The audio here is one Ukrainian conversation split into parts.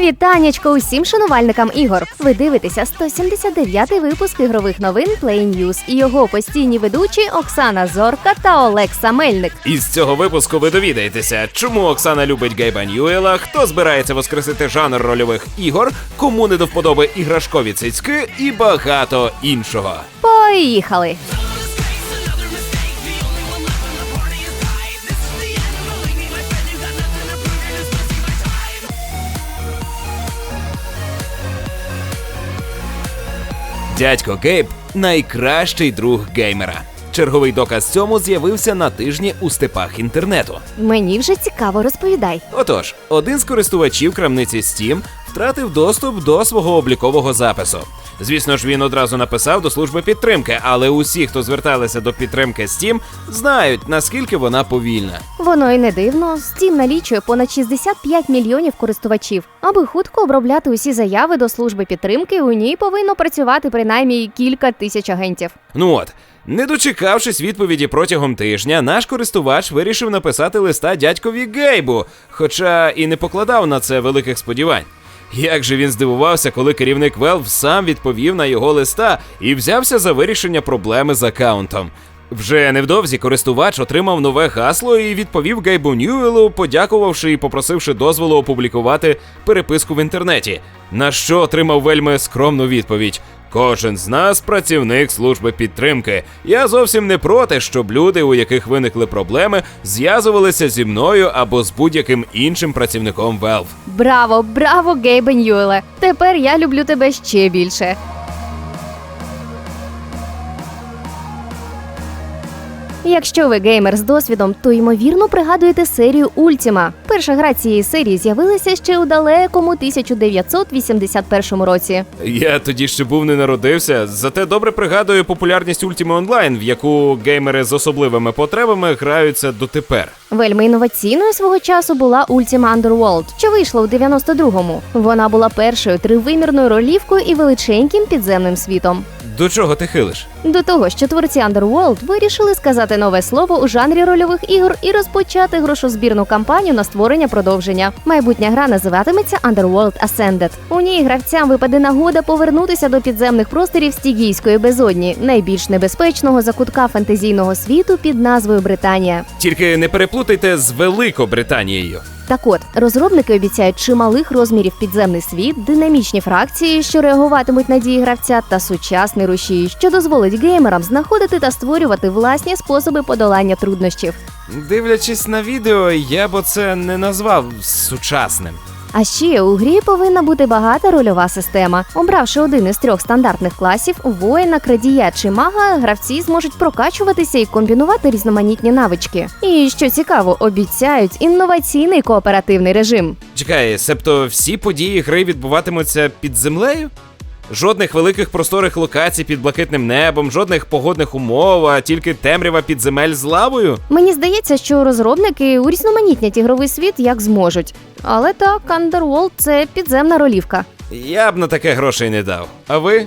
Вітанечко усім шанувальникам ігор. Ви дивитеся 179-й випуск ігрових новин Play News і його постійні ведучі Оксана Зорка та Олекса Мельник. Із цього випуску ви довідаєтеся, чому Оксана любить Гейба Ньюела, хто збирається воскресити жанр рольових ігор, кому не до вподоби іграшкові цицьки і багато іншого. Поїхали! Дядько Гейб найкращий друг геймера. Черговий доказ цьому з'явився на тижні у степах інтернету. Мені вже цікаво розповідай. Отож, один з користувачів крамниці Steam втратив доступ до свого облікового запису. Звісно ж, він одразу написав до служби підтримки, але усі, хто зверталися до підтримки Steam, знають наскільки вона повільна. Воно й не дивно. Steam налічує понад 65 мільйонів користувачів. Аби хутко обробляти усі заяви до служби підтримки, у ній повинно працювати принаймні кілька тисяч агентів. Ну от, не дочекавшись відповіді протягом тижня, наш користувач вирішив написати листа дядькові Гейбу, хоча і не покладав на це великих сподівань. Як же він здивувався, коли керівник Valve сам відповів на його листа і взявся за вирішення проблеми з аккаунтом. Вже невдовзі користувач отримав нове гасло і відповів Гейбу Ньюелу, подякувавши і попросивши дозволу опублікувати переписку в інтернеті. На що отримав вельми скромну відповідь: Кожен з нас працівник служби підтримки. Я зовсім не проти, щоб люди, у яких виникли проблеми, зв'язувалися зі мною або з будь-яким іншим працівником Valve. Браво, браво, Гейбе Ньюеле! Тепер я люблю тебе ще більше. Якщо ви геймер з досвідом, то ймовірно пригадуєте серію Ультіма. Перша гра цієї серії з'явилася ще у далекому 1981 році. Я тоді ще був не народився, зате добре пригадую популярність Ultima Online, в яку геймери з особливими потребами граються дотепер. Вельми інноваційною свого часу була Ultima Underworld, що вийшла у 92-му. Вона була першою тривимірною ролівкою і величеньким підземним світом. До чого ти хилиш? До того, що творці Underworld вирішили сказати нове слово у жанрі рольових ігор і розпочати грошозбірну кампанію на створення продовження. Майбутня гра називатиметься Underworld Ascended. У ній гравцям випаде нагода повернутися до підземних просторів стігійської безодні, найбільш небезпечного закутка фентезійного світу під назвою Британія. Тільки не переплутайте з Великобританією. Так от, розробники обіцяють чималих розмірів підземний світ, динамічні фракції, що реагуватимуть на дії гравця, та сучасний рушій, що дозволить геймерам знаходити та створювати власні способи подолання труднощів. Дивлячись на відео, я б оце не назвав сучасним. А ще у грі повинна бути багата рольова система. Обравши один із трьох стандартних класів воїна, крадія чи мага, гравці зможуть прокачуватися і комбінувати різноманітні навички. І що цікаво, обіцяють інноваційний кооперативний режим. Чекай, себто всі події гри відбуватимуться під землею? Жодних великих просторих локацій під блакитним небом, жодних погодних умов, а тільки темрява підземель з лавою? Мені здається, що розробники урізноманітнять ігровий світ як зможуть. Але так, Underworld – це підземна ролівка. Я б на таке грошей не дав. А ви?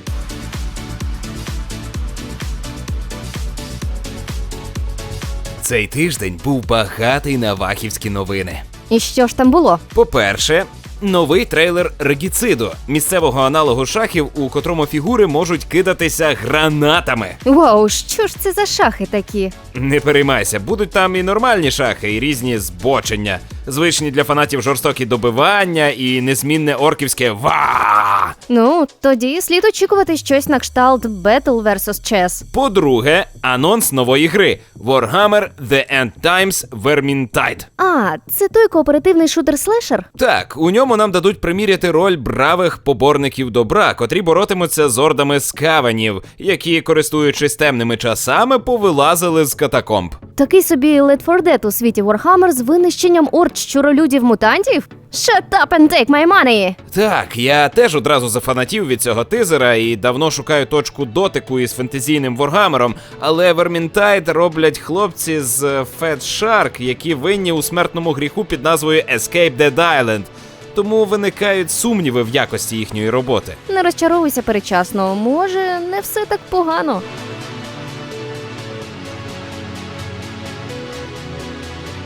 Цей тиждень був багатий на вахівські новини. І що ж там було? По-перше, новий трейлер Регіциду, місцевого аналогу шахів, у котрому фігури можуть кидатися гранатами. Вау, що ж це за шахи такі? Не переймайся, будуть там і нормальні шахи, і різні збочення, звичні для фанатів жорстокі добивання і незмінне орківське ва. Ну, тоді слід очікувати щось на кшталт Battle vs. Chess. По-друге, анонс нової гри Warhammer The End Times Vermintide. А, це той кооперативний шутер-слешер? Так, у ньому нам дадуть приміряти роль бравих поборників добра, котрі боротимуться з ордами скаванів, які, користуючись темними часами, повилазили з катакомб. Такий собі Left 4 Dead у світі Warhammer з винищенням орд Хорд щуролюдів мутантів? Shut up and take my money! Так, я теж одразу зафанатів від цього тизера і давно шукаю точку дотику із фентезійним Воргамером, але Вермінтайд роблять хлопці з е, Fat Shark, які винні у смертному гріху під назвою Escape Dead Island. Тому виникають сумніви в якості їхньої роботи. Не розчаровуйся передчасно. Може, не все так погано.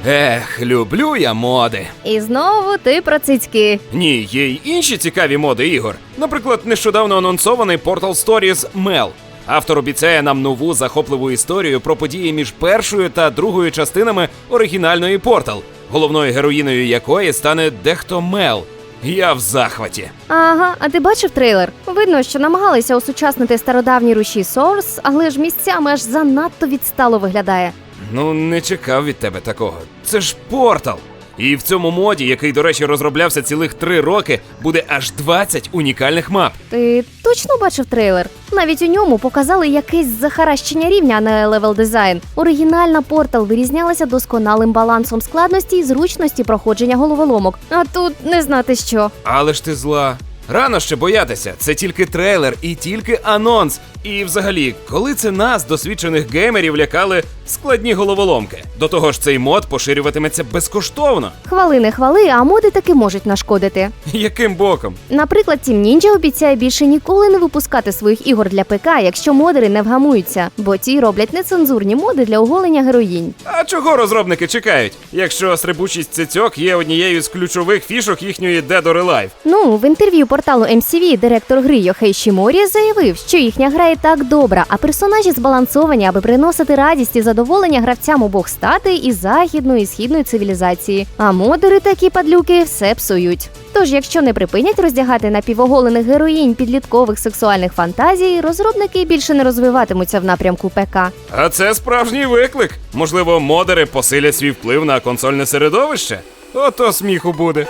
Ех, люблю я моди. І знову ти про цицьки. Ні, є й інші цікаві моди ігор. Наприклад, нещодавно анонсований Portal Stories Mel. Автор обіцяє нам нову захопливу історію про події між першою та другою частинами оригінальної Portal, головною героїною якої стане дехто Мел. Я в захваті. Ага, а ти бачив трейлер? Видно, що намагалися осучаснити стародавні руші Source, але ж місцями аж занадто відстало виглядає. Ну, не чекав від тебе такого. Це ж Портал. І в цьому моді, який, до речі, розроблявся цілих три роки, буде аж 20 унікальних мап. Ти точно бачив трейлер? Навіть у ньому показали якесь захаращення рівня, а не левел дизайн. Оригінальна портал вирізнялася досконалим балансом складності і зручності проходження головоломок. А тут не знати що. Але ж ти зла. Рано ще боятися, це тільки трейлер і тільки анонс. І взагалі, коли це нас, досвідчених геймерів, лякали складні головоломки. До того ж, цей мод поширюватиметься безкоштовно. Хвали не хвали, а моди таки можуть нашкодити. Яким боком? Наприклад, Team Ninja обіцяє більше ніколи не випускати своїх ігор для ПК, якщо модери не вгамуються, бо ті роблять нецензурні моди для оголення героїнь. А чого розробники чекають, якщо стрибучість цицьок є однією з ключових фішок їхньої Dead or Alive? Ну, в інтерв'ю порталу MCV директор гри Йохей Шіморі заявив, що їхня гра і так добра, а персонажі збалансовані, аби приносити радість і задоволення гравцям обох статей і західної і східної цивілізації. А модери такі падлюки все псують. Тож, якщо не припинять роздягати напівоголених героїнь підліткових сексуальних фантазій, розробники більше не розвиватимуться в напрямку ПК. А це справжній виклик. Можливо, модери посилять свій вплив на консольне середовище? Ото сміху буде.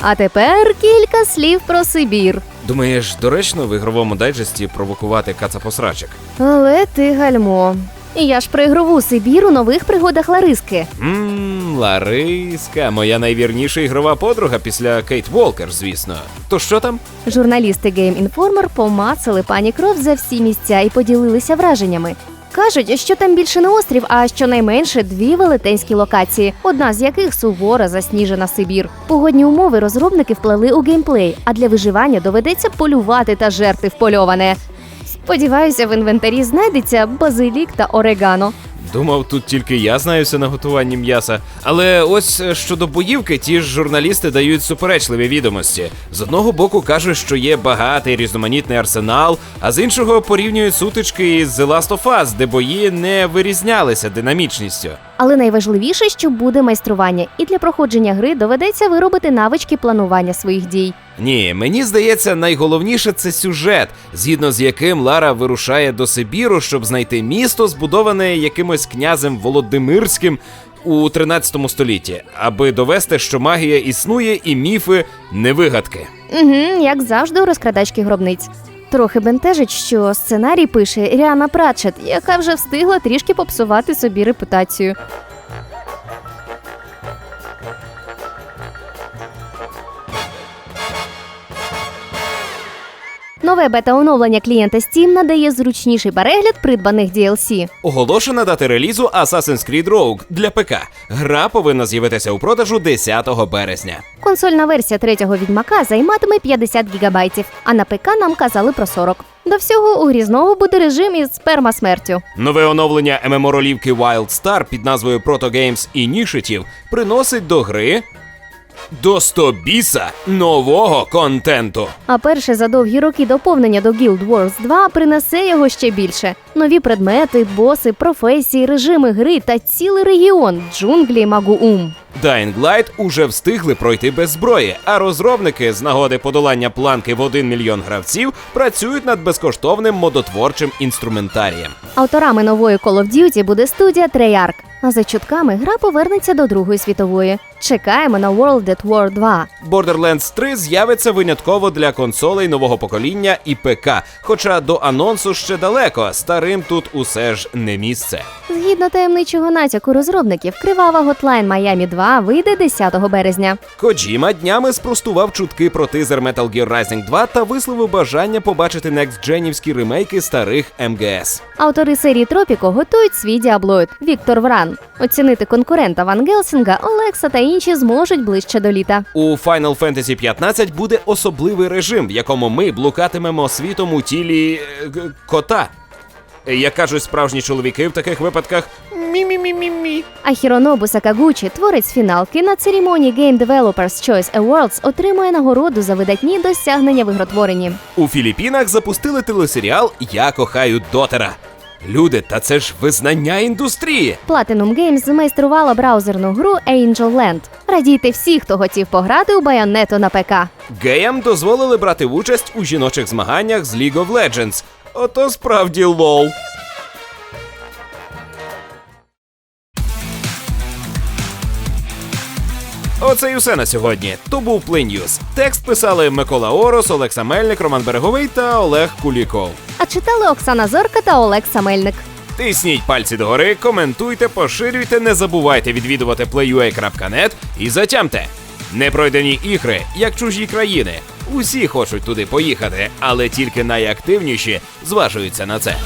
А тепер кілька слів про Сибір. Думаєш, доречно в ігровому дайджесті провокувати кацапосрачок? Але ти гальмо. І я ж про ігрову Сибір у нових пригодах Лариски. Ммм, Лариска, моя найвірніша ігрова подруга після Кейт Волкер, звісно. То що там? Журналісти Game Informer помацали пані кров за всі місця і поділилися враженнями. Кажуть, що там більше не острів, а щонайменше дві велетенські локації, одна з яких сувора засніжена Сибір. Погодні умови розробники вплели у геймплей, а для виживання доведеться полювати та жерти впольоване. Сподіваюся, в інвентарі знайдеться базилік та орегано. Думав, тут тільки я знаюся на готуванні м'яса. Але ось е, щодо боївки, ті ж журналісти дають суперечливі відомості. З одного боку кажуть, що є багатий різноманітний арсенал, а з іншого порівнюють сутички із The Last of Us, де бої не вирізнялися динамічністю. Але найважливіше, що буде майстрування, і для проходження гри доведеться виробити навички планування своїх дій. Ні, мені здається, найголовніше це сюжет, згідно з яким Лара вирушає до Сибіру, щоб знайти місто, збудоване якимось князем Володимирським у 13 столітті, аби довести, що магія існує і міфи не вигадки. Угу, як завжди у розкрадачки гробниць. Трохи бентежить, що сценарій пише Ріана Пратчет, яка вже встигла трішки попсувати собі репутацію. Нове бета-оновлення клієнта Steam надає зручніший перегляд придбаних DLC. Оголошена дата релізу Assassin's Creed Rogue для ПК. Гра повинна з'явитися у продажу 10 березня. Консольна версія третього відьмака займатиме 50 гігабайтів, а на ПК нам казали про 40. До всього у грі знову буде режим із сперма смертю. Нове оновлення ММО-ролівки Wild Star під назвою Proto Games Initiative приносить до гри до 100 біса нового контенту. А перше за довгі роки доповнення до Guild Wars 2 принесе його ще більше: нові предмети, боси, професії, режими гри та цілий регіон джунглі Магуум. Dying Light уже встигли пройти без зброї, а розробники з нагоди подолання планки в 1 мільйон гравців працюють над безкоштовним модотворчим інструментарієм. Авторами нової Call of Duty буде студія Treyarch. А за чутками гра повернеться до Другої світової. Чекаємо на World at War 2. Borderlands 3 з'явиться винятково для консолей нового покоління і ПК. Хоча до анонсу ще далеко, старим тут усе ж не місце. Згідно таємничого натяку розробників, кривава Hotline Miami 2 вийде 10 березня. Коджіма днями спростував чутки про тизер Metal Gear Rising 2 та висловив бажання побачити некстдженівські ремейки старих МГС. Автори серії Тропіко готують свій діаблоїд Віктор Вран. Оцінити конкурента Ван Гелсінга, Олекса та інші зможуть ближче до літа. У Final Fantasy 15 буде особливий режим, в якому ми блукатимемо світом у тілі е, кота. Як кажуть справжні чоловіки в таких випадках мі-мі-мі-мі-мі. А Хіронобу Сакагучі, творець фіналки, на церемонії Game Developers Choice Awards отримує нагороду за видатні досягнення в ігротворенні. У Філіппінах запустили телесеріал Я кохаю дотера. Люди, та це ж визнання індустрії. Platinum Games змайструвала браузерну гру Angel Land. Радійте всі, хто хотів пограти у байонету на ПК. Геям дозволили брати участь у жіночих змаганнях з League of Legends. Ото справді лол. Оце й усе на сьогодні. То був Play News. Текст писали Микола Орос, Олекса Мельник, Роман Береговий та Олег Куліков. А читали Оксана Зорка та Олег Самельник. Тисніть пальці догори, коментуйте, поширюйте, не забувайте відвідувати playua.net і затямте. Непройдені ігри, як чужі країни. Усі хочуть туди поїхати, але тільки найактивніші зважуються на це.